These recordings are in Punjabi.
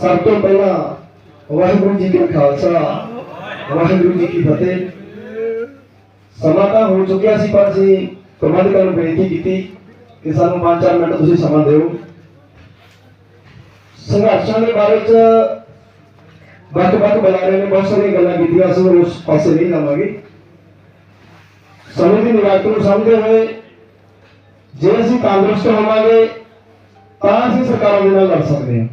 ਸਭ ਤੋਂ ਪਹਿਲਾਂ ਵਾਹਿਗੁਰੂ ਜੀ ਕਾ ਖਾਲਸਾ, ਵਾਹਿਗੁਰੂ ਜੀ ਕੀ ਫਤਿਹ। ਸਮਾਂ ਤਾਂ ਹੋ ਚੁੱਕਿਆ ਸੀ, ਪਰ ਅਸੀਂ ਪ੍ਰਬੰਧਕਾਂ ਨੂੰ ਬੇਨਤੀ ਕੀਤੀ ਕਿ ਸਾਨੂੰ 5-4 ਮਿੰਟ ਤੁਸੀਂ ਸਮਾਂ ਦਿਓ। ਸੰਘਰਸ਼ਾਂ ਦੇ ਬਾਰੇ ਚ ਵੱਖ-ਵੱਖ ਬੁਲਾਰੇ ਨੇ ਬਹੁਤ ਸਾਰੀਆਂ ਗੱਲਾਂ ਕੀਤੀਆਂ, ਅਸੀਂ ਉਸ ਪਾਸੇ ਨਹੀਂ ਜਾਵਾਂਗੇ। ਸਮੇਂ ਦੀ ਨਿਗਾਹ ਨੂੰ ਸਮਝਦੇ ਹੋਏ ਜੇ ਅਸੀਂ ਤੰਦਰੁਸਤ ਹੋਵਾਂਗੇ, ਤਾਂ ਅਸੀਂ ਸਰਕਾਰਾਂ ਦੇ ਨਾਲ ਲੜ ਸਕਦੇ ਹਾਂ।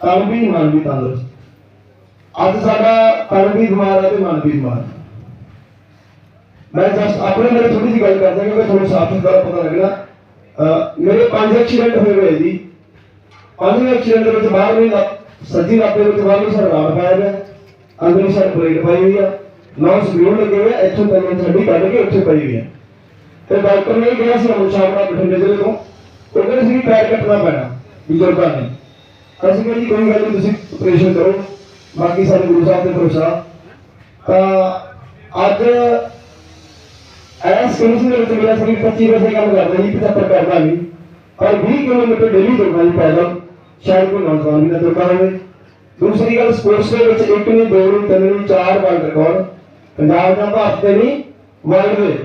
ਤਨ ਵੀ ਮਨ ਵੀ ਤੰਦਰੁਸਤ। ਅੱਜ ਸਾਡਾ ਤਨ ਵੀ ਬਿਮਾਰ ਹੈ ਤੇ ਮਨ ਵੀ ਬਿਮਾਰ ਹੈ। ਮੈਂ ਜਸਟ ਆਪਣੇ ਮੇਰੇ ਥੋੜੀ ਜਿਹੀ ਗੱਲ ਕਰਦਾ ਕਿਉਂਕਿ ਤੁਹਾਨੂੰ ਸਾਫ਼ ਸੁਥਰਾ ਪਤਾ ਲੱਗਣਾ। ਮੇਰੇ ਪੰਜ ਐਕਸੀਡੈਂਟ ਹੋਏ ਹੋਏ ਜੀ। ਪੰਜ ਐਕਸੀਡੈਂਟ ਵਿੱਚ ਬਾਹਰ ਨਹੀਂ ਸੱਜੀ ਲੱਤ ਦੇ ਵਿੱਚ ਬਾਹਰ ਨੂੰ ਸਾਡਾ ਰਾੜ ਪਾਇਆ ਗਿਆ। ਅੰਦਰੋਂ ਸਾਡੀ ਬ੍ਰੇਕ ਪਾਈ ਹੋਈ ਆ। ਨੌ ਸਕਰੂ ਲੱਗੇ ਹੋਏ ਇੱਥੋਂ ਤੱਕ ਛੱਡੀ ਕੱਢ ਕੇ ਉੱਥੇ ਪਈ ਹੋਈ ਆ। ਤੇ ਡਾਕਟਰ ਨੇ ਕਿਹਾ ਸੀ ਅਮਰ ਬਠਿੰਡੇ ਜ਼ਿਲ੍ਹੇ ਤੋਂ। ਉਹ ਕਹਿੰਦੇ ਸੀ ਪੈਰ ਕੱਟਣਾ ਪੈਣਾ ਬਜ਼ੁਰਗਾਂ ਨੇ। ਅਸੀਂ ਕਿਹਾ ਜੀ, ਕੋਈ ਗੱਲ ਨਹੀਂ, ਤੁਸੀਂ ਆਪਰੇਸ਼ਨ ਕਰੋ। ਬਾਕੀ ਸਾਡੇ ਗੁਰੂ ਸਾਹਿਬ ਦੇ ਭਰੋਸਾ। ਤਾਂ ਅੱਜ ਐਸ ਕੰਡੀਸ਼ਨ ਦੇ ਵਿੱਚ ਮੇਰਾ ਸਰੀਰ 25 ਵਜੇ ਕੰਮ ਕਰਦਾ ਜੀ 75 ਕਰਦਾ ਨਹੀਂ ਪਰ 20 ਕਿਲੋਮੀਟਰ ਡੇਲੀ ਤੁਰਨਾ ਜੀ ਪੈਦਲ। ਸ਼ਾਇਦ ਕੋਈ ਨੌਜਵਾਨ ਵੀ ਨਾ ਤੁਰਦਾ ਹੋਵੇ। ਦੂਸਰੀ ਗੱਲ ਸਪੋਰਟਸ ਦੇ ਵਿੱਚ ਇੱਕ ਨਹੀਂ, ਦੋ ਨਹੀਂ, ਤਿੰਨ ਨਹੀਂ, ਚਾਰ ਵਰਲਡ ਰਿਕਾਰਡ ਪੰਜਾਬ ਦਾ ਭਾਰਤ ਦੇ ਨਹੀਂ ਵਰਲਡ ਦੇ।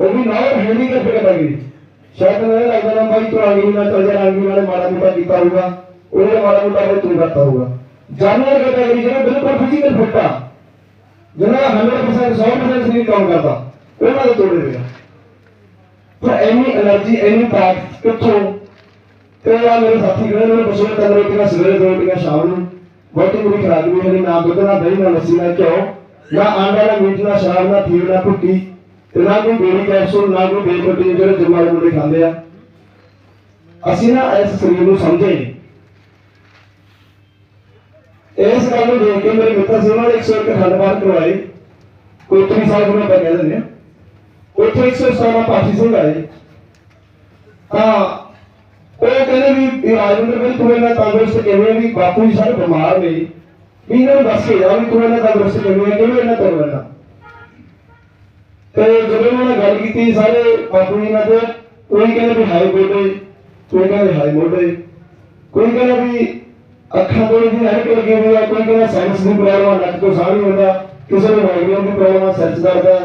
ਉਹ ਵੀ ਨਾਲ ਹੈਂਡੀਕੈਪ ਕੈਟਾਗਰੀ ਸ਼ਾਇਦ ਮੈਨੂੰ ਲੱਗਦਾ ਨਾ, ਬਾਈ ਤੋਂ ਆਂਗੀ ਨਾ ਚੱਲ ਜਾ ਨਾਲੇ ਮਾੜਾ ਮੋਟਾ ਕੀਤਾ ਹੋਊਗਾ। ਉਹਦੇ वाला मुताबिक तुम करता होगा जानवर कैटेगरी जो बिल्कुल फिजिकल फिट आ ਜਿਹੜਾ 100% 100% ਸਰੀਰ ਕੰਮ ਕਰਦਾ, ਉਹਨਾਂ ਦਾ ਤੋੜੇ ਰਿਹਾ ਪਰ ਐਨੀ એનર્ਜੀ ਐਨੀ ਤਾਕਤ ਕਿੱਥੋਂ? ਤੇ ਆ ਮੇਰੇ ਸਾਥੀ ਕਹਿੰਦੇ ਨੇ ਪੁੱਛਿਆ ਤਾਂ ਮੇਰੇ ਕਿਹਾ ਸਵੇਰੇ ਦੋ ਟੀਆਂ ਸ਼ਾਮ ਨੂੰ। ਬਹੁਤੀ ਮੇਰੀ ਖਰਾਬ ਵੀ ਮੇਰੀ ਨਾ ਦੁੱਧ, ਨਾ ਦਹੀਂ, ਨਾ ਲੱਸੀ, ਨਾ ਘਿਓ, ਨਾ ਆਂਡਾ ਨਾ ਮੀਟ, ਨਾ ਸ਼ਰਾਬ ਨਾ ਥੀਰ ਨਾ ਭੁੱਕੀ, ਤੇ ਨਾ ਕੋਈ ਗੋਲੀ ਕੈਪਸੂਲ, ਨਾ ਕੋਈ ਬੇਪਰਤੀ ਜਿਹੜੇ ਜਮਾਲ ਮੁੰਡੇ ਖਾਂਦੇ ਆ। ਅਸੀਂ ਨਾ ਇਸ ਸਰੀਰ ਨੂੰ ਸਮਝੇ। ਇਸ ਗੱਲ ਨੂੰ ਦੇਖ ਕੇ ਮੇਰੇ ਮਿੱਤਰ ਸੀ ਉਹਨਾਂ ਨੇ 101 ਖੰਡ ਕਰਵਾਏ ਕੋਈ 3 ਸਾਲ ਤੋਂ ਕਹਿ ਦਿੰਦੇ ਆ ਉੱਥੇ 117 ਪਾਠੀ ਸਿੰਘ ਆਏ ਤਾਂ ਉਹ ਕਹਿੰਦੇ ਵੀ ਰਾਜਿੰਦਰ ਭਾਈ ਤੂੰ ਇਹਨਾਂ ਤੰਦਰੁਸਤ ਕਿਵੇਂ ਵੀ ਬਾਪੂ ਜੀ ਸਾਰੇ ਬਿਮਾਰ ਨੇ ਵੀ ਇਹਨਾਂ ਨੂੰ ਦੱਸ ਕੇ ਜਾ ਵੀ ਤੂੰ ਇਹਨਾਂ ਤੰਦਰੁਸਤ ਕਿਵੇਂ ਆ, ਕਿਵੇਂ ਇਹਨਾਂ ਤੋਂ ਲੈਣਾ ਤੇ ਜਦੋਂ ਉਹਨਾਂ ਗੱਲ ਕੀਤੀ ਸਾਰੇ ਬਾਪੂ ਜੀ ਨਾਲ, ਤੇ ਕੋਈ ਕਹਿੰਦੇ ਵੀ ਹਾਈ ਗੋਡੇ ਕੋਈ ਕਹਿੰਦੇ ਹਾਈ ਮੋਢੇ ਕੋਈ ਕਹਿੰਦਾ ਵੀ ਅੱਖਾਂ ਤੋਂ ਜੀ ਐਨਕ ਲੱਗੀ ਹੋਈ ਆ, ਕੋਈ ਕਹਿੰਦਾ ਸਾਇੰਸ ਦੀ ਪ੍ਰੋਬਲਮ ਆ ਨੱਕ ਤੋਂ ਸਾਹ ਨਹੀਂ ਹੁੰਦਾ ਕਿਸੇ ਨੂੰ ਮਾਈਗ੍ਰੇਨ ਦੀ ਪ੍ਰੋਬਲਮ ਆ ਸਿਰ 'ਚ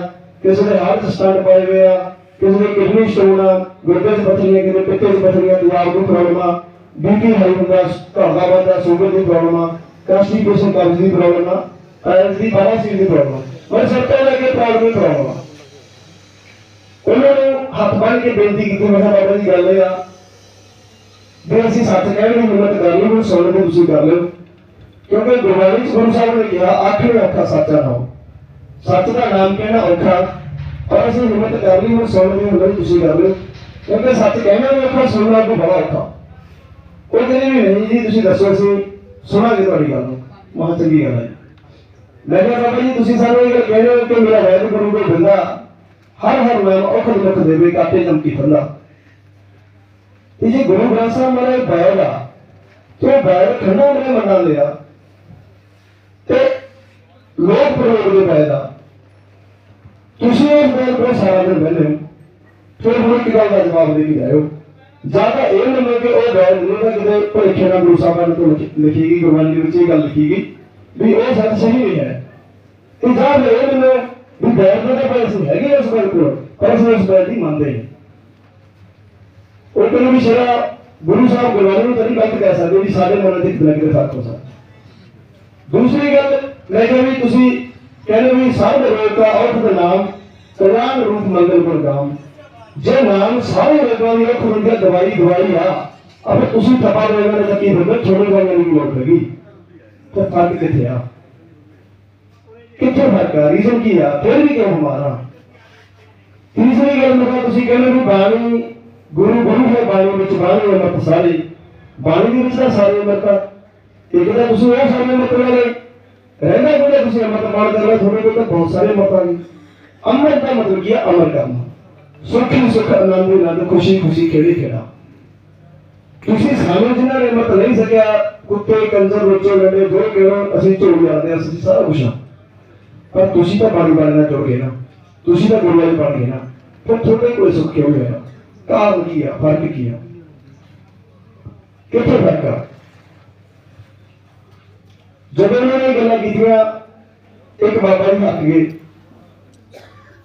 ਕਿਸੇ ਦੇ ਹਾਰਟ ਸਟੰਟ ਪਾਏ ਹੋਏ ਆ, ਕਿਸੇ ਦੇ ਕਿਡਨੀ ਸਟੋਨ ਆ, ਗੁਰਦੇ 'ਚ ਪਥਰੀਆਂ, ਕਿਸੇ ਪਿੱਤੇ 'ਚ ਪਥਰੀਆਂ ਦਿਮਾਗ ਦੀ ਪ੍ਰੋਬਲਮ ਆ ਬੀਪੀ ਹਾਈ ਹੁੰਦਾ, ਘਰ ਦਾ ਬੰਦਾ ਸ਼ੂਗਰ ਦੀ ਪ੍ਰੋਬਲਮ ਆ ਕਾਸਟੀਪੇਸ਼ਨ ਕਬਜ਼ ਦੀ ਪ੍ਰੋਬਲਮ ਆ ਟਾਇਰਸ ਦੀ ਬਾਰਾਸੀਲ ਦੀ ਪ੍ਰੋਬਲਮ ਪਰ ਸਭ ਤੋਂ ਲੱਗੇ ਪ੍ਰੋਬਲਮ ਪ੍ਰੋਬਲਮ ਆ। ਉਹਨਾਂ ਨੂੰ ਹੱਥ ਬੰਨ੍ਹ ਕੇ ਬੇਨਤੀ ਕੀਤੀ, ਮੈਂ ਕਿਹਾ ਬਾਬਾ ਜੀ, ਗੱਲ ਇਹ ਆ ਵੀ ਅਸੀਂ ਸੱਚ ਕਹਿਣ ਦੀ ਹਿੰਮਤ ਕਰ ਲਈ ਹੁਣ ਸੁਣਨ ਦੀ ਤੁਸੀਂ ਕਰ ਲਿਓ ਕਿਉਂਕਿ ਗੁਰਬਾਣੀ ਚ ਗੁਰੂ ਸਾਹਿਬ ਨੇ ਕਿਹਾ ਆਖੇ ਅੱਖਾਂ ਸੱਚਾ ਨਾਮ। ਸੱਚ ਦਾ ਨਾਮ ਕਹਿਣਾ ਔਖਾ, ਪਰ ਅਸੀਂ ਹਿੰਮਤ ਕਰ ਲਈ, ਹੁਣ ਸੁਣਨ ਦੀ ਹਿੰਮਤ ਤੁਸੀਂ ਕਰ ਲਿਓ ਕਿਉਂਕਿ ਸੱਚ ਕਹਿਣਾ ਵੀ ਔਖਾ, ਸੁਣਨਾ ਵੀ ਬੜਾ ਔਖਾ। ਉਹ ਕਹਿੰਦੇ ਵੀ ਨਹੀਂ ਜੀ, ਤੁਸੀਂ ਦੱਸੋ ਅਸੀਂ ਸੁਣਾਂਗੇ ਤੁਹਾਡੀ ਗੱਲ ਨੂੰ। ਮਹਾਂ ਚੰਗੀ ਗੱਲ ਹੈ। ਮੈਂ ਕਿਹਾ, ਬਾਬਾ ਜੀ, ਤੁਸੀਂ ਸਾਨੂੰ ਇਹ ਗੱਲ ਕਹਿ ਰਹੇ ਹੋ ਕਿ ਮੇਰਾ ਵੈਦ ਗੁਰੂ ਕੋਈ ਬੰਦਾ ਹਰ ਹਰ ਨਾਮ ਔਖਦ ਮੁਖ ਦੇਵੇ ਕਾਟੇ ਚਮਕੀ ਫੰਦਾ ਇਹ ਜੇ ਗੁਰੂ ਗ੍ਰੰਥ ਸਾਹਿਬ ਮਾਰੇ ਬੈਲ ਆ। ਤੇ ਉਹ ਬੈਲ ਖੰਡਾ ਨੇ ਮੰਨਾ ਲਿਆ? ਤੇ ਲੋਕ ਪ੍ਰਯੋਗ ਦੇ ਬੈਲ ਆ ਤੁਸੀਂ ਉਸ ਬੈਲ ਕੋਲ ਸਾਰਾ ਦਿਨ ਬਹਿੰਦੇ ਹੋ। ਫਿਰ ਹੁਣ ਕੀ ਗੱਲ ਦਾ ਜਵਾਬ ਦੇ ਵੀ ਆਇਓ ਜਾਂ ਤਾਂ ਇਹ ਮੰਨੋ ਕਿ ਉਹ ਬੈਲ ਨਹੀਂ ਤਾਂ ਕਿਤੇ ਭਲੇਖੇ ਨਾਲ ਗੁਰੂ ਸਾਹਿਬਾਨ ਤੋਂ ਲਿਖੀ ਗਈ ਗੁਰਬਾਣੀ ਦੇ ਵਿੱਚ ਇਹ ਗੱਲ ਲਿਖੀ ਗਈ ਵੀ ਇਹ ਸੱਚ ਸਹੀ ਨਹੀਂ ਹੈ। ਇਹ ਜਾਂ ਇਹ ਮੰਨੋ ਵੀ ਬੈਲ ਦਾ ਤਾਂ ਪੈਸੇ ਹੈਗੇ ਉਸ ਗੱਲ ਕੋਲ, ਪਰ ਅਸੀਂ ਉਸ ਬੈਲ ਦੀ ਮੰਨਦੇ ਨਹੀਂ। ਉਹ ਕਹਿੰਦੇ ਵੀ ਸ਼ਰਾ ਗੁਰੂ ਸਾਹਿਬ ਗੁਰਬਾਣੀ ਨੂੰ ਤਾਂ ਨਹੀਂ ਗਲਤ ਕਹਿ ਸਕਦੇ ਵੀ ਸਾਡੇ ਮਨਾਂ ਦੇ ਦਿਲਾਂ ਦੇ ਫ਼ਰਕ ਹੋ ਸਕਦਾ ਦੂਸਰੀ ਗੱਲ ਮੈਂ ਕਿਹਾ ਵੀ ਤੁਸੀਂ ਕਹਿੰਦੇ ਵੀ ਸਭ ਰੋਗ ਦਾ ਔਖ ਦਾ ਨਾਮ ਕਲਿਆਣ ਰੂਪ ਮੰਗਲ ਗੁਣ ਗਾਮ ਜੇ ਨਾਮ ਸਾਰੇ ਰੋਗਾਂ ਦੀ ਔਖ ਹੁੰਦੀ ਹੈ ਦਵਾਈ ਦਵਾਈ ਆ ਅਬ ਤੁਸੀਂ ਤਪਾ ਦੇ ਨਾਲ ਤਾਂ ਕੀ ਹੁੰਦਾ ਛੋੜੇ ਗਾਂ ਦੀ ਲੋੜ ਲੱਗੀ ਤੇ ਫ਼ਰਕ ਕਿੱਥੇ ਆ ਕਿੱਥੇ ਫ਼ਰਕ ਆ ਰੀਜ਼ਨ ਕੀ ਆ ਫਿਰ ਵੀ ਕਿਉਂ ਹਮਾਰਾ ਤੀਸਰੀ ਗੱਲ ਮੈਂ ਕਿਹਾ ਤੁਸੀਂ ਕਹਿੰਦੇ ਵੀ ਬਾਣੀ ਗੁਰੂ ਗੁਰੂ ਹੈ ਬਾਣੀ ਵਿੱਚ ਬਾਣੀ ਅਮਰਤ ਸਾਰੇ, ਬਾਣੀ ਦੇ ਵਿੱਚ ਤਾਂ ਸਾਰੇ ਅਮਰਤ ਆ ਇੱਕ ਤਾਂ ਤੁਸੀਂ ਉਹ ਸਾਰੇ ਅਮਰਤ ਵਾਲੇ ਰਹਿੰਦਾ ਕੋਈ ਤੁਸੀਂ ਅਮਰਤ ਪਾਣ ਕਰ ਰਹੇ ਤੁਹਾਡੇ ਕੋਲ ਤਾਂ ਬਹੁਤ ਸਾਰੇ ਅਮਰਤ ਆ ਗਏ ਅਮਰ ਦਾ ਮਤਲਬ ਕੀ ਹੈ? ਅਮਰ ਕਰਨਾ ਸੁਖ ਹੀ ਸੁਖ, ਆਨੰਦ ਹੀ ਆਨੰਦ, ਖੁਸ਼ੀ ਖੁਸ਼ੀ ਖੇੜੇ ਖੇੜਾ ਤੁਸੀਂ ਸਾਨੂੰ ਜਿਨ੍ਹਾਂ ਨੇ ਅਮਰਤ ਨਹੀਂ ਸਕਿਆ, ਕੁੱਤੇ, ਕੰਜਰ ਰੋਚੇ ਲੰਡੇ ਜੋ ਕਿਹੜਾ ਅਸੀਂ ਝੋਲ ਜਾਂਦੇ ਹਾਂ, ਅਸੀਂ ਸਾਰਾ ਕੁਛ ਆ ਪਰ ਤੁਸੀਂ ਤਾਂ ਬਾਣੀ ਬਾਣੀ ਨਾਲ ਜੁੜ ਗਏ ਨਾ। ਤੁਸੀਂ ਤਾਂ ਗੁਰੂ ਵਾਲੀ ਬਣ ਗਏ ਨਾ। ਫਿਰ ਤੁਹਾਡੇ ਕੋਈ ਸੁੱਖ ਕਿਉਂ ਨਹੀਂ ਹੋਇਆ ਕਾਰਨ ਕੀ ਆ? ਫ਼ਰਕ ਕੀ ਆ ਕਿੱਥੇ ਫ਼ਰਕ ਆ ਕੀਤੀਆਂ, ਇੱਕ ਬਾਬਾ ਜੀ ਹੱਥ ਗਏ।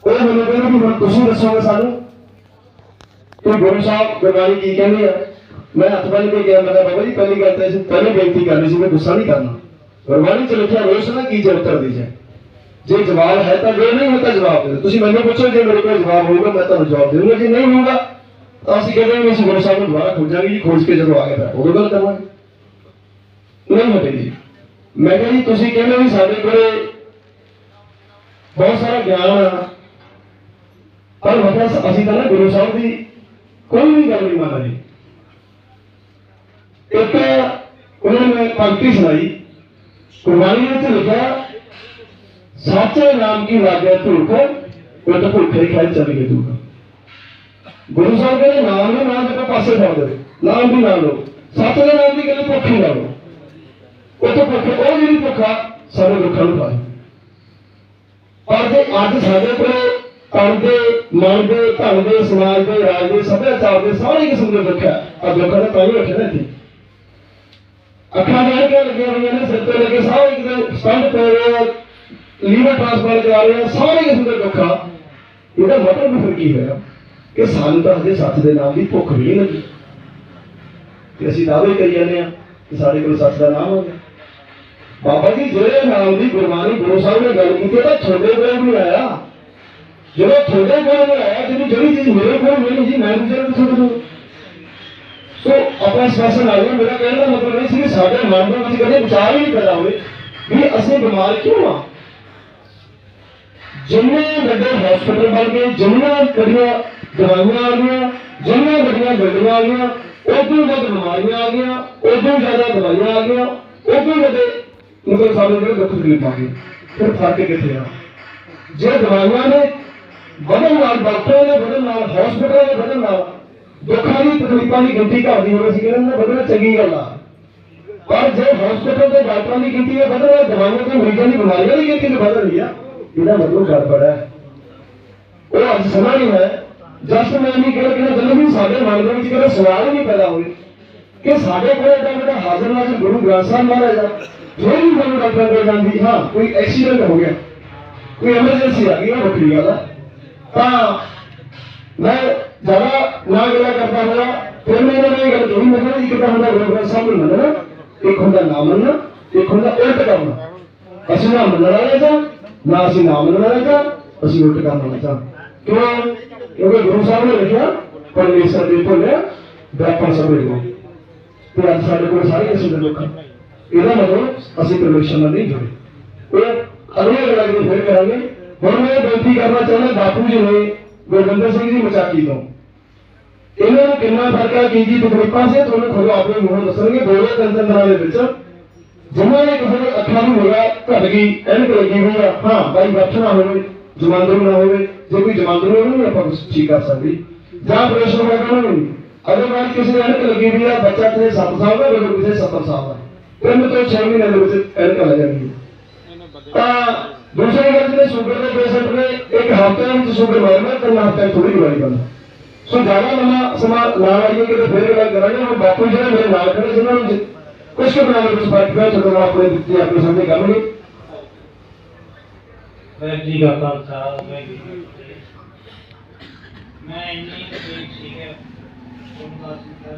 ਉਹ ਮੈਨੂੰ ਕਹਿੰਦੇ ਵੀ ਹੁਣ ਤੁਸੀਂ ਦੱਸੋਗੇ ਸਾਨੂੰ? ਕਿ ਗੁਰੂ ਸਾਹਿਬ ਗੁਰਬਾਣੀ ਕੀ ਕਹਿੰਦੇ ਆ? ਮੈਂ ਹੱਥ ਬੰਨ ਕੇ ਗਿਆ ਮੈਂ ਕਿਹਾ, ਬਾਬਾ ਜੀ, ਪਹਿਲੀ ਗੱਲ ਤਾਂ ਅਸੀਂ ਪਹਿਲੇ ਬੇਨਤੀ ਕਰਨੀ ਸੀ, ਮੈਂ ਗੁੱਸਾ ਨਹੀਂ ਕਰਨਾ। ਗੁਰਬਾਣੀ ਚ ਲਿਖਿਆ, ਰੋਸ਼ ਨਾ ਕੀ ਜੇ ਉੱਤਰ ਦੀ ਜਾਏ ਜੇ ਜਵਾਬ ਹੈ ਤਾਂ ਜੇ ਨਹੀਂ ਹੁੰਦਾ ਜਵਾਬ ਦੇ ਤੁਸੀਂ ਮੈਨੂੰ ਪੁੱਛੋ, ਜੇ ਮੇਰੇ ਕੋਲ ਜਵਾਬ ਹੋਊਗਾ, ਮੈਂ ਤੁਹਾਨੂੰ ਜਵਾਬ ਦੇਵਾਂਗਾ ਜੇ ਨਹੀਂ ਹੋਊਗਾ ਤਾਂ ਅਸੀਂ ਕਹਿੰਦੇ ਹਾਂ ਵੀ ਅਸੀਂ ਗੁਰੂ ਸਾਹਿਬ ਨੂੰ ਦੁਬਾਰਾ ਖੋਜਾਂਗੇ ਜੀ, ਖੋਜ ਕੇ ਜਦੋਂ ਆ ਗਿਆ ਤਾਂ। ਉਦੋਂ ਗੱਲ ਕਰਾਂਗੇ ਨਹੀਂ ਹਟੇ ਜੀ। ਮੈਂ ਕਿਹਾ ਜੀ, ਤੁਸੀਂ ਕਹਿੰਦੇ ਵੀ ਸਾਡੇ ਕੋਲੇ ਬਹੁਤ ਸਾਰਾ ਗਿਆਨ ਆ। ਪਰ ਮਤਲਬ ਅਸੀਂ ਤਾਂ ਨਾ ਗੁਰੂ ਸਾਹਿਬ ਦੀ ਕੋਈ ਵੀ ਗੱਲ ਨਹੀਂ ਮੰਨਦੇ। ਜੀ ਇੱਕ ਉਹਨਾਂ ਨੇ ਪੰਕਤੀ ਸੁਣਾਈ। ਕੁਰਬਾਨੀ ਵਿੱਚ ਲਿਖਿਆ, ਸੱਚੇ ਨਾਮ ਕੀ ਲਾਗੇ ਧੂਕ ਉਹ ਤਾਂ ਭੁੱਖੇ ਖਾਈ ਚੱਲ ਗਏ ਧੂਕ ਗੁਰੂ ਸਾਹਿਬ ਦੇ ਨਾਮ ਨੂੰ ਨਾਮ ਦੇ ਪਾਸੇ ਫੜ ਦੇ ਨਾਮ ਵੀ ਨਾ ਲਓ। ਸੱਚ ਦੇ ਨਾਮ ਦੀ ਗੱਲ ਭੁੱਖੀ ਨਾ ਲਓ। ਉਹ ਤਾਂ ਭੁੱਖ, ਉਹ ਜਿਹੜੀ ਭੁੱਖਾ ਸਾਡੇ ਦੁੱਖਾਂ ਨੂੰ ਪਾਏ। ਪਰ ਜੇ ਅੱਜ ਸਾਡੇ ਕੋਲ ਤਨ ਦੇ ਮਨ ਦੇ ਧਨ ਦੇ ਸਮਾਜ ਦੇ ਰਾਜ ਦੇ ਸੱਭਿਆਚਾਰ ਦੇ ਸਾਰੇ ਕਿਸਮ ਦੇ ਦੁੱਖ ਹੈ ਆ ਦੁੱਖਾਂ ਦਾ ਤਾਂ ਹੀ ਰੱਖਿਆ ਨਾ ਇੱਥੇ। ਅੱਖਾਂ ਦੇ ਕੇ ਲੱਗੇ ਹੋਈਆਂ ਨੇ, ਸਿਰ ਤੇ ਲੱਗੇ ਸਾਰੇ ਕਿਤੇ ਸਟੰਟ ਪਏ ਹੋਏ ਆ, ਲੀਵਰ ਟ੍ਰਾਂਸਪਲਾਂਟ ਕਰਾ ਰਹੇ ਸਾਰੇ ਕਿਸਮ ਦੇ ਦੁੱਖ ਆ। ਇਹਦਾ ਮਤਲਬ ਫਿਰ ਕੀ ਹੋਇਆ? ਕਿ ਸਾਨੂੰ ਤਾਂ ਹਜੇ ਸੱਚ ਦੇ ਨਾਮ ਦੀ ਭੁੱਖ ਵੀ ਨਹੀਂ ਲੱਗੀ। ਤੇ ਅਸੀਂ ਦਾਅਵੇ ਕਰੀ ਜਾਂਦੇ ਆ ਕਿ ਸਾਡੇ ਕੋਲ ਸੱਚ ਦਾ ਨਾਮ ਹੋ ਗਿਆ ਬਾਬਾ ਜੀ, ਜਿਹੜੇ ਨਾਮ ਦੀ ਗੁਰਬਾਣੀ ਗੁਰੂ ਸਾਹਿਬ ਨੇ ਗੱਲ ਕੀਤੀ ਤਾਂ ਤੁਹਾਡੇ ਕੋਲ ਵੀ ਆਇਆ। ਜਦੋਂ ਤੁਹਾਡੇ ਕੋਲ ਨਹੀਂ ਆਇਆ ਜਿਹਨੂੰ ਜਿਹੜੀ ਚੀਜ਼ ਮੇਰੇ ਕੋਲ ਨਹੀਂ ਸੀ, ਮੈਂ ਦੂਜੇ ਨੂੰ ਤੁਹਾਡੇ ਕੋਲ। ਸੋ, ਆਪਾਂ ਸਪੈਸ਼ਲ ਆ ਗਿਆ ਮੇਰਾ ਕਹਿਣ ਦਾ ਮਤਲਬ ਇਹ ਸੀ ਕਿ ਸਾਡੇ ਮਨ ਦੇ ਵਿੱਚ ਕਦੇ ਵਿਚਾਰ ਹੀ ਨਹੀਂ ਪੈਦਾ ਹੋਵੇ ਵੀ ਅਸੀਂ ਬਿਮਾਰ ਕਿਉਂ ਆ? ਜਿੰਨੇ ਵੱਡੇ ਹਸਪੀਟਲ ਬਣ ਗਏ, ਜਿੰਨੀਆਂ ਵੱਡੀਆਂ ਦਵਾਈਆਂ ਆ ਗਈਆਂ, ਜਿੰਨੀਆਂ ਵੱਡੀਆਂ ਬਿਲਡਿੰਗਾਂ ਆ ਗਈਆਂ, ਉਦੋਂ ਵੱਧ ਬਿਮਾਰੀਆਂ ਆ ਗਈਆਂ, ਉਦੋਂ ਜ਼ਿਆਦਾ ਦਵਾਈਆਂ ਆ ਗਈਆਂ, ਉਦੋਂ ਵੱਡੇ ਮਤਲਬ ਸਾਨੂੰ ਜਿਹੜੇ ਦੁੱਖ ਤਕਲੀਫ ਆ ਗਏ ਫਿਰ ਫ਼ਰਕ ਕਿੱਥੇ ਆ? ਜੇ ਦਵਾਈਆਂ ਨੇ, ਵਧਣ ਨਾਲ ਡਾਕਟਰਾਂ ਦੇ ਵਧਣ ਨਾਲ ਹਸਪੀਟਲਾਂ ਦੇ ਵਧਣ ਨਾਲ ਦੁੱਖਾਂ ਦੀ, ਤਕਲੀਫਾਂ ਦੀ ਗਿਣਤੀ ਘਟਦੀ ਹੋਵੇ ਸੀ ਕਹਿੰਦੇ ਵਧਣਾ ਚੰਗੀ ਗੱਲ ਆ। ਪਰ ਜੇ ਹਸਪੀਟਲ ਦੇ ਡਾਕਟਰਾਂ ਦੀ ਗਿਣਤੀ ਹੈ, ਵਧਣ ਨਾਲ ਦਵਾਈਆਂ ਤੇ ਮਰੀਜ਼ਾਂ ਦੀ ਬਿਮਾਰੀਆਂ ਦੀ ਗਿਣਤੀ ਵੀ ਵਧ ਰਹੀ ਆ, ਇਹਦਾ ਮਤਲਬ ਗੜਬੜ ਹੈ। ਉਹ ਅੱਜ ਸਮਾਂ ਨਹੀਂ ਹੈ ਜਸਟ ਮੈਂ ਨਹੀਂ ਕਿਹਾ ਕਿ ਜਦੋਂ ਵੀ ਸਾਡੇ ਮਨ ਦੇ ਵਿੱਚ ਕਿਹੜਾ ਸਵਾਲ ਹੀ ਨਹੀਂ ਪੈਦਾ ਹੋਵੇ ਕਿ ਸਾਡੇ ਕੋਲ ਏਡਾ ਵੱਡਾ ਹਾਜ਼ਰ ਨਾਜ਼ਰ ਗੁਰੂ ਗ੍ਰੰਥ ਸਾਹਿਬ ਮਹਾਰਾਜ ਦਾ ਫਿਰ ਵੀ ਡਾਕਟਰ ਕੋਲ ਜਾਂਦੀ, ਹਾਂ, ਕੋਈ ਐਕਸੀਡੈਂਟ ਹੋ ਗਿਆ, ਕੋਈ ਐਮਰਜੈਂਸੀ ਆ ਗਈ ਉਹ ਵੱਖਰੀ ਗੱਲ ਤਾਂ ਮੈਂ ਜ਼ਿਆਦਾ ਨਾ ਗੱਲਾਂ ਕਰਦਾ ਹੋਇਆ, ਫਿਰ ਮੈਂ ਇਹਨਾਂ ਨੂੰ ਇਹ ਗੱਲ ਕਹੀ, ਮੈਂ ਕਿਹਾ ਇੱਕ ਤਾਂ ਹੁੰਦਾ ਗੁਰੂ ਗ੍ਰੰਥ ਸਾਹਿਬ ਨੂੰ ਮੰਨਣਾ, ਇੱਕ ਹੁੰਦਾ ਨਾ ਮੰਨਣਾ, ਇੱਕ ਹੁੰਦਾ ਉਲਟ ਕਰਨਾ। ਅਸੀਂ ਨਾ ਮੰਨਣਾ ਵਾਲੇ ਜਾਂ ਨਾ ਅਸੀਂ ਨਾ ਮੰਨਣਾ ਵਾਲੇ ਜਾਂ ਅਸੀਂ ਉਲਟ ਕਰਨ ਵਾਲੇ ਕਿਉਂ? ਕਿਉਂਕਿ ਗੁਰੂ ਸਾਹਿਬ ਨੇ ਲਿਖਿਆ, ਪਰਮੇਸ਼ਰ ਦੇ ਭੁੱਲਿਆ ਬ੍ਰਹਮ ਸਭ ਨੂੰ ਤੇ ਅੱਜ ਸਾਡੇ ਕੋਲ ਸਾਰੇ ਕਿਸਮ ਲੋਕ ਇਹਦਾ ਮਤਲਬ ਅਸੀਂ ਪਰਮੇਸ਼ਰ ਨਾਲ ਨਹੀਂ ਜੁੜੇ। ਇਹ ਅਗਲੇ ਗੱਲਾਂ ਦੀ ਫਿਰ ਕਰਾਂਗੇ। ਹੁਣ ਮੈਂ ਬੇਨਤੀ ਕਰਨਾ ਚਾਹੁੰਦਾ, ਬਾਪੂ ਜੀ ਨੇ ਗੁਰਵਿੰਦਰ ਸਿੰਘ ਜੀ ਮਚਾਕੀ ਤੋਂ। ਇਹਨਾਂ ਨੂੰ ਕਿੰਨਾ ਫ਼ਰਕ ਹੈ ਕੀ ਜੀ ਤਕਲੀਫਾਂ ਸੇ, ਤੁਹਾਨੂੰ ਖੁਦ ਆਪਣੇ ਮੂੰਹੋਂ ਦੱਸਣਗੇ। ਦੋ ਜਾਂ ਤਿੰਨ ਤਿੰਨ ਦਿਨਾਂ ਦੇ ਵਿੱਚ ਜਿਨ੍ਹਾਂ ਨੇ ਕਿਸੇ ਦੇ ਅੱਖਾਂ ਨੂੰ ਹੋਇਆ ਘਟ ਗਈ, ਐਨਕ ਲੱਗੀ ਹੋਈ ਆ, ਹਾਂ, ਬਾਈ ਬੈਠਣਾ ਹੋਵੇ। ਜਮਾਂਦਰੂ ਨਾ ਹੋਵੇ, ਜੇ ਕੋਈ ਜਮਾਂਦਰੂ ਹੋਵੇ ਨਹੀਂ ਆਪਾਂ ਕੁਝ ਠੀਕ ਕਰ ਸਕਦੇ। ਜਾਂ ਪ੍ਰੇਸ਼ਨ ਹੋਇਆ ਉਹਨਾਂ ਨੂੰ ਅਦਰਵਾਈਜ਼ ਕਿਸੇ ਦੇ ਐਨਕ ਲੱਗੀ ਹੋਈ ਆ, ਬੱਚਾ ਕਿਸੇ 7 ਸਾਲ ਦਾ ਬਜ਼ੁਰਗ ਕਿਸੇ 70 ਸਾਲ ਦਾ। ਤਿੰਨ ਤੋਂ 6 ਮਹੀਨੇ ਦੇ ਵਿੱਚ ਐਨਕ ਲੱਗ ਜਾਂਦੀ ਹੈ ਤਾਂ ਦੂਸਰੀ ਗੱਲ ਜਿਹੜੇ ਸ਼ੂਗਰ ਦੇ ਪੇਸ਼ੈਂਟ ਨੇ, ਇੱਕ ਹਫ਼ਤੇ ਵਿੱਚ ਸ਼ੂਗਰ ਮਾਰਨਾ ਤਿੰਨ ਹਫ਼ਤੇ ਥੋੜੀ ਦਵਾਈ ਕਰਨਾ ਸੋ ਜ਼ਿਆਦਾ ਲੰਮਾ ਸਮਾਂ ਨਾ ਲਾਈਏ ਕਿ ਫਿਰ ਗੱਲ ਕਰਾਂਗੇ, ਹੁਣ ਬਾਪੂ ਜਿਹੜੇ ਮੇਰੇ ਨਾਲ ਖੜੇ ਜਿਨ੍ਹਾਂ ਨੂੰ ਕੁਝ ਕੁ ਬਣਾ ਵਿੱਚ ਫ਼ਰਕ ਪਿਆ ਜਦੋਂ ਆਪਣੇ ਦਿੱਤੀ, ਆਪਣੇ ਸਾਹਮਣੇ ਕਰਨਗੇ ਵਾਹਿਗੁਰੂ ਜੀ ਕਾ ਖਾਲਸਾ ਵਾਹਿਗੁਰੂ ਜੀ ਕੀ ਫਤਿਹ ਮੈਂ ਇੰਨੀ ਤਕਲੀਫ ਸੀ ਕਿ ਤੁਹਾਨੂੰ ਦੱਸ ਦਿੱਤਾ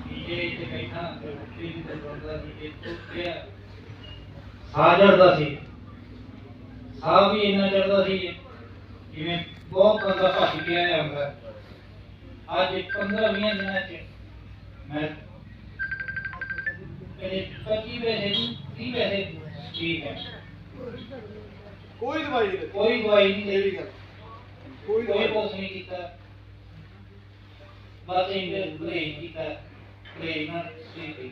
ਕਿ ਜੇ ਇੱਥੇ ਬੈਠਾ ਤੇ ਉੱਠੀ ਨਹੀਂ ਤੇ ਬੰਦਾ ਸੀ ਇਹ ਟੁੱਟਿਆ ਸਾਹ ਚੜਦਾ ਸੀ ਸਾਹ ਵੀ ਇੰਨਾ ਚੜਦਾ ਸੀ ਜਿਵੇਂ ਬਹੁਤ ਬੰਦਾ ਭੱਜ ਕੇ ਆਇਆ ਹੁੰਦਾ ਅੱਜ 15 20 ਦਿਨਾਂ ਚ ਮੈਂ ਕਦੇ 25 ਪੈਸੇ 30 ਪੈਸੇ ਠੀਕ ਹੈ ਕੋਈ ਦਵਾਈ ਨਹੀਂ ਦਿੱਤੀ। ਕੋਈ ਦਵਾਈ ਨਹੀਂ ਲਈ ਵੀ ਗੱਲ ਕੋਈ ਕੋਈ ਦਵਾਈ ਕੁਛ ਨਹੀਂ ਕੀਤਾ। ਬਸ ਇਹਨੇ ਪਲੇ ਕੀਤਾ। ਪਲੇ ਨਾਲ ਸੀ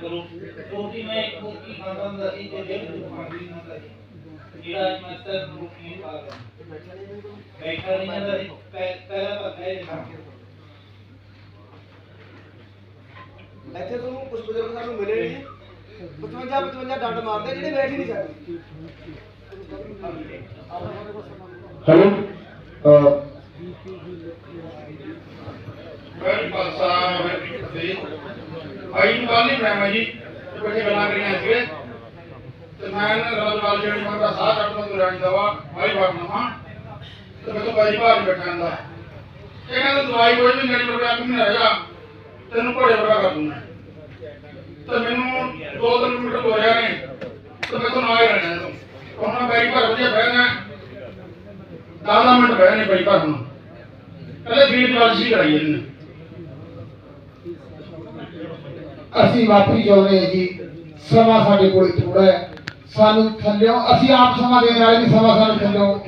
ਕਰੋ ਰੋਟੀ ਮੈਂ ਇੱਕ ਰੋਟੀ ਖਾਂਦਾ ਹੁੰਦਾ ਸੀ ਤੇ ਡੇਢ ਦੋ ਖਾਂਦੀ ਹੁੰਦਾ ਸੀ। ਜਿਹੜਾ ਅੱਜ ਮੈਂ ਤੱਕ ਰੋਟੀ ਨਹੀਂ ਖਾ ਰਿਹਾ। ਬੈਠਾ ਨਹੀਂ ਜਾਂਦਾ ਸੀ ਪੈ- ਪਹਿਲਾਂ ਪੱਕਾ ਹੀ ਇੱਥੇ ਤੁਹਾਨੂੰ ਕੁਝ ਬਜ਼ੁਰਗ ਸਾਨੂੰ ਮਿਲੇ ਨਹੀਂ। 55 55 ਡੰਡ ਮਾਰਦੇ ਜਿਹੜੇ ਬੈਠ ਹੀ ਨਹੀਂ ਸਕਦੇ ਹੈਲੋ? ਵੈਰੀ ਪਾਸਾ ਵੈਰੀ ਫਤਿਹ ਆਈ ਨੂੰ ਗੱਲ ਨਹੀਂ ਮੈਂ ਜੀ। ਬੈਠੇ ਗੱਲਾਂ ਕਰੀਆਂ ਸੀਗੇ ਤੇ ਮੈਂ ਨਾ ਰਲ ਰਲ ਜਿਹੜੀ ਮੈਂ ਦਾ ਸਾਹ ਕੱਢ ਨੂੰ ਰਾਣੀ ਦਾ ਵਾ। ਭਾਈ ਬਾਪ ਨਾ ਤੇ ਮੈਂ ਤਾਂ ਬਾਈ ਬਾਹਰ ਹੀ ਬੈਠਾ ਹੁੰਦਾ ਇਹ ਕਹਿੰਦਾ ਦਵਾਈ ਕੋਈ ਵੀ ਨਹੀਂ ਰੁਪਿਆ ਕਿੰਨੇ ਹੈਗਾ ਤੈਨੂੰ ਘੋੜੇ ਵਰਗਾ ਕਰ ਦੂੰਗਾ। ਤੇ ਮੈਨੂੰ 2 ਕਿਲੋਮੀਟਰ ਹੋ ਰਿਹਾ ਨੇ, ਤੇ ਮੈਂ ਤੋਂ ਨਾ ਰਹਿਣਾ ਤੂੰ ਹੁਣ ਮੈਂ ਬਾਈ ਵਧੀਆ ਬਹਿਣਾ 10 ਮਿੰਟ ਬਹਿਣੇ ਬਾਈ ਘਰ ਨੂੰ ਪਹਿਲੇ ਫੀਲਡ ਦੀ ਕਰਾਈ ਇਹਨੇ। ਅਸੀਂ ਮਾਫੀ ਚਾਹੁੰਦੇ ਹਾਂ ਜੀ। ਸਮਾਂ ਸਾਡੇ ਕੋਲ ਥੋੜਾ ਹੈ। ਸਾਨੂੰ ਥੱਲਿਓ ਅਸੀਂ ਆਪ ਸਮਾਂ ਦੇਣ ਵਾਲੇ ਵੀ ਸਮਾਂ ਸਾਨੂੰ ਥੱਲਿਓ